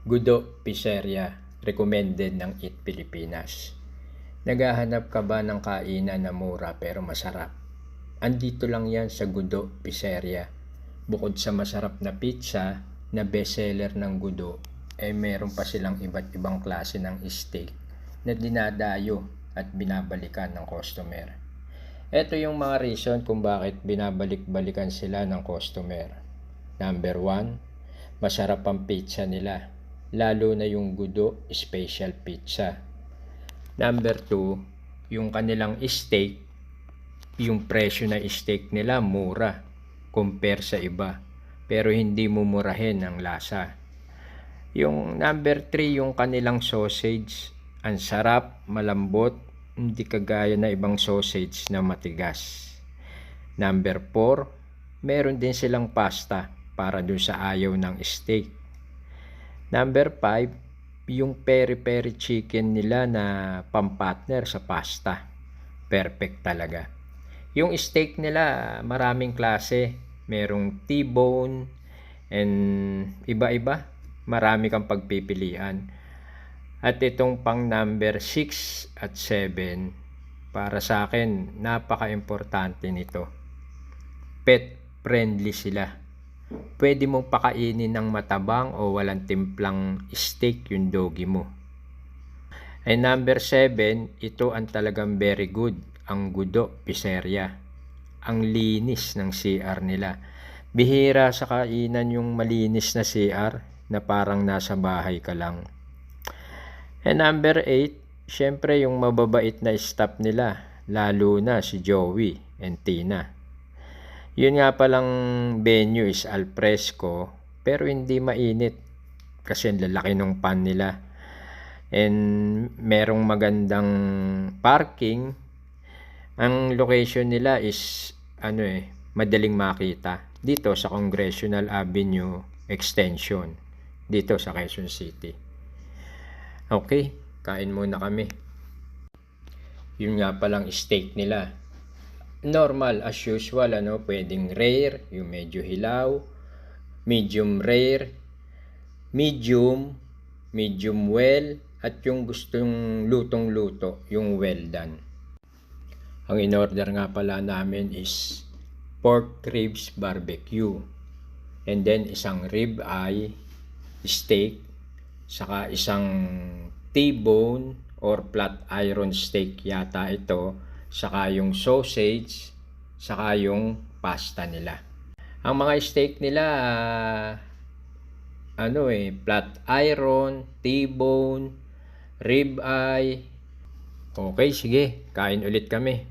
Gudo Pizzeria, recommended ng Eat Pilipinas. Naghahanap ka ba ng kainan na mura pero masarap? Andito lang yan sa Gudo Pizzeria. Bukod sa masarap na pizza na bestseller ng Gudo, eh meron pa silang iba't ibang klase ng steak na dinadayo at binabalikan ng customer. Ito yung mga reason kung bakit binabalik-balikan sila ng customer. Number one, masarap ang pizza nila. Lalo na yung Gudo Special Pizza. Number two, yung kanilang steak, yung presyo na steak nila mura compare sa iba. Pero hindi mumurahin ang lasa. Yung number three, yung kanilang sausage, ang sarap, malambot, hindi kagaya na ibang sausage na matigas. Number 4, meron din silang pasta para dun sa ayaw ng steak. Number 5, yung peri-peri chicken nila na pampartner sa pasta. Perfect talaga. Yung steak nila, maraming klase. Merong T-bone and iba-iba. Marami kang pagpipilian. At itong pang number 6 at 7, para sa akin, napaka-importante nito. Pet friendly sila. Pwede mong pakainin ng matabang o walang timplang steak yung doggy mo. And number 7, ito ang talagang very good, ang Gudo Pizzeria. Ang linis ng CR nila. Bihira sa kainan yung malinis na CR na parang nasa bahay ka lang. And number 8, syempre yung mababait na staff nila, lalo na si Joey and Tina. Yun nga palang venue is al fresco, pero hindi mainit kasi ang lalaki ng pan nila. And merong magandang parking. Ang location nila is ano eh, madaling makita dito sa Congressional Avenue Extension dito sa Quezon City. Okay, kain muna kami. Yun nga palang steak nila. Normal as usual, ano, pwedeng rare, yung medyo hilaw, medium rare, medium, medium well, at yung gustong lutong-luto, yung well done. Ang in-order nga pala namin is pork ribs barbecue. And then isang rib eye, steak, saka isang T-bone or flat iron steak yata ito, saka yung sausage, saka yung pasta nila. Ang mga steak nila, ah, ano eh, flat iron, T-bone, rib eye. Okay, sige, kain ulit kami.